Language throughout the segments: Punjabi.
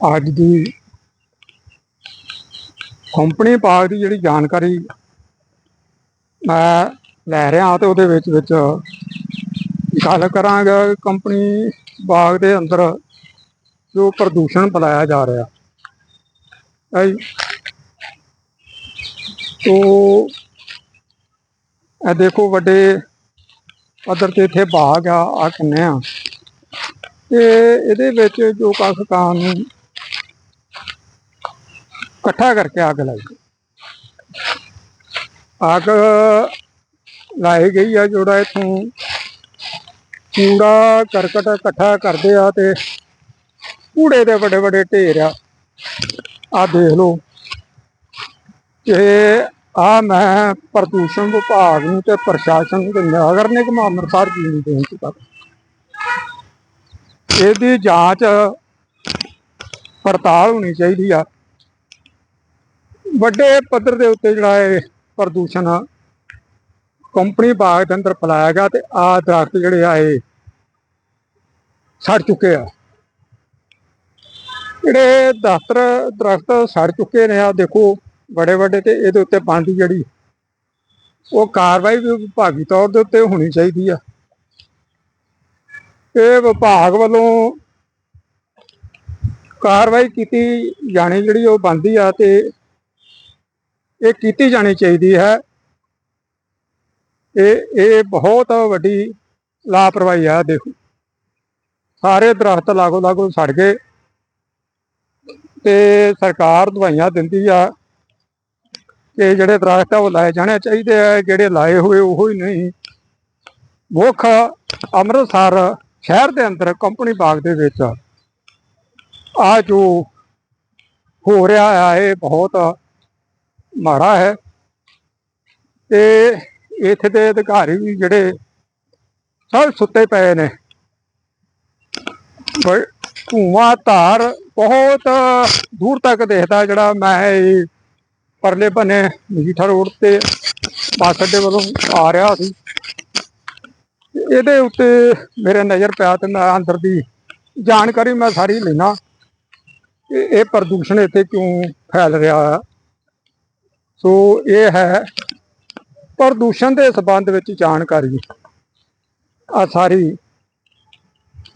ਅੱਜ ਦੀ ਕੰਪਨੀ ਪਾਕ ਦੀ ਜਿਹੜੀ ਜਾਣਕਾਰੀ ਮੈਂ ਲੈ ਰਿਹਾ ਤੇ ਉਹਦੇ ਵਿੱਚ ਵਿੱਚ ਗੱਲ ਕਰਾਂਗਾ ਕੰਪਨੀ ਬਾਗ ਦੇ ਅੰਦਰ ਜੋ ਪ੍ਰਦੂਸ਼ਣ ਫੈਲਾਇਆ ਜਾ ਰਿਹਾ ਹੈ ਜੀ। ਤੋ ਇਹ ਦੇਖੋ ਵੱਡੇ ਪੱਧਰ ਤੇ ਇੱਥੇ ਬਾਗ ਆ ਆ ਕਿੰਨੇ ਆ ਤੇ ਇਹਦੇ ਵਿੱਚ ਜੋ ਕਾਸਕਾਂ ਨੂੰ ਇਕੱਠਾ ਕਰਕੇ ਅੱਗ ਲਾਈ। ਅੱਗ ਲਾਈ ਗਈ ਆ ਜਿਹੜਾ ਇਥੋਂ। ਕੂੜਾ ਕਰਕਟ ਇਕੱਠਾ ਕਰਦੇ ਆ ਤੇ ਕੂੜੇ ਦੇ ਵੱਡੇ ਵੱਡੇ ਢੇਰ ਆ। ਆ ਦੇਖ ਲਓ। ਕਿ ਆ ਮੈਂ ਪ੍ਰਦੂਸ਼ਣ ਵਿਭਾਗ ਨੂੰ ਤੇ ਪ੍ਰਸ਼ਾਸਨ ਨੂੰ ਤੇ ਨਗਰ ਨਿਗਮ ਅੰਮ੍ਰਿਤਸਰ ਜੀ ਨੂੰ ਬੇਨਤੀ ਕਰ ਇਹਦੀ ਜਾਂਚ ਪੜਤਾਲ ਹੋਣੀ ਚਾਹੀਦੀ ਆ। ਵੱਡੇ ਪੱਧਰ ਦੇ ਉੱਤੇ ਜਿਹੜਾ ਇਹ ਪ੍ਰਦੂਸ਼ਣ ਕੰਪਨੀ ਬਾਗ ਦੇ ਅੰਦਰ ਫੈਲਾਇਆ ਗਿਆ ਤੇ ਆ ਦਰਖਤ ਜਿਹੜੇ ਆ ਇਹ ਸੜ ਚੁੱਕੇ ਆ। ਜਿਹੜੇ ਦਸਤਰ ਦਰਖਤ ਸੜ ਚੁੱਕੇ ਨੇ ਆ, ਦੇਖੋ ਬੜੇ ਵੱਡੇ ਤੇ ਇਹਦੇ ਉੱਤੇ ਬਣਦੀ ਜਿਹੜੀ ਉਹ ਕਾਰਵਾਈ ਵੀ ਵਿਭਾਗੀ ਤੌਰ ਦੇ ਉੱਤੇ ਹੋਣੀ ਚਾਹੀਦੀ ਆ। ਇਹ ਵਿਭਾਗ ਵੱਲੋਂ ਕਾਰਵਾਈ ਕੀਤੀ ਜਾਣੀ ਜਿਹੜੀ ਉਹ ਬੰਦੀ ਆ ਤੇ ਇਹ ਕੀਤੀ ਜਾਣੀ ਚਾਹੀਦੀ ਹੈ। ਇਹ ਇਹ ਬਹੁਤ ਵੱਡੀ ਲਾਪਰਵਾਹੀ ਆ, ਦੇਖੋ। ਸਾਰੇ ਦਰਖਤ ਲਾਗੋ ਲਾਗੋ ਸੜ ਗਏ ਤੇ ਸਰਕਾਰ ਦਵਾਈਆਂ ਦਿੰਦੀ ਆ ਕਿ ਜਿਹੜੇ ਦਰਖਤ ਆ ਉਹ ਲਾਏ ਜਾਣੇ ਚਾਹੀਦੇ ਆ, ਜਿਹੜੇ ਲਾਏ ਹੋਏ ਉਹ ਹੀ ਨਹੀਂ। ਮੁੱਖ ਅੰਮ੍ਰਿਤਸਰ ਸ਼ਹਿਰ ਦੇ ਅੰਦਰ ਕੰਪਨੀ ਬਾਗ ਦੇ ਵਿੱਚ ਆ ਜੋ ਹੋ ਰਿਹਾ ਆ, ਇਹ ਬਹੁਤ ਮਾੜਾ ਹੈ। ਤੇ ਇੱਥੇ ਦੇ ਅਧਿਕਾਰੀ ਵੀ ਜਿਹੜੇ ਸਭ ਸੁੱਤੇ ਪਏ ਨੇ। ਪਰ ਧੂਆਂ, ਧਾਰ ਬਹੁਤ ਦੂਰ ਤੱਕ ਦੇਖਦਾ ਜਿਹੜਾ ਮੈਂ ਇਹ ਪਰਲੇ ਬੰਨੇ ਮਜੀਠਾ ਰੋਡ ਤੇ ਬੱਸ ਅੱਡੇ ਵੱਲੋਂ ਆ ਰਿਹਾ ਸੀ। ਇਹਦੇ ਉੱਤੇ ਮੇਰੇ ਨਜ਼ਰ ਪਿਆ ਤੇ ਮੈਂ ਅੰਦਰ ਦੀ ਜਾਣਕਾਰੀ ਮੈਂ ਸਾਰੀ ਲੈਣਾ ਕਿ ਇਹ ਪ੍ਰਦੂਸ਼ਣ ਇੱਥੇ ਕਿਉਂ ਫੈਲ ਰਿਹਾ? ਹੈ ਸੋ ਇਹ ਹੈ ਪ੍ਰਦੂਸ਼ਣ ਦੇ ਸਬੰਧ ਵਿੱਚ ਜਾਣਕਾਰੀ। ਆ ਸਾਰੀ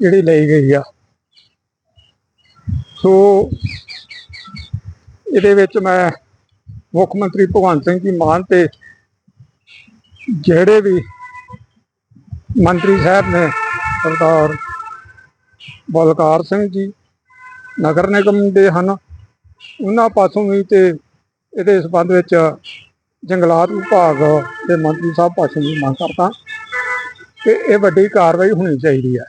ਜਿਹੜੀ ਲਈ ਗਈ ਆ। ਸੋ ਇਹਦੇ ਵਿੱਚ ਮੈਂ ਮੁੱਖ ਮੰਤਰੀ ਭਗਵੰਤ ਸਿੰਘ ਜੀ ਮਾਨ ਤੇ ਜਿਹੜੇ ਵੀ ਮੰਤਰੀ ਸਾਹਿਬ ਨੇ, ਸਰਦਾਰ ਬਲਕਾਰ ਸਿੰਘ ਜੀ, ਨਗਰ ਨਿਗਮ ਦੇ ਹਨ, ਉਹਨਾਂ ਪਾਸੋਂ ਵੀ ਤੇ ਇਹਦੇ ਸੰਬੰਧ ਵਿੱਚ ਜੰਗਲਾਤ ਵਿਭਾਗ ਦੇ ਮੰਤਰੀ ਸਾਹਿਬ ਭਾਸ਼ਣ ਦੀ ਮੰਗ ਕਰਦਾ ਕਿ ਇਹ ਵੱਡੀ ਕਾਰਵਾਈ ਹੋਣੀ ਚਾਹੀਦੀ ਹੈ।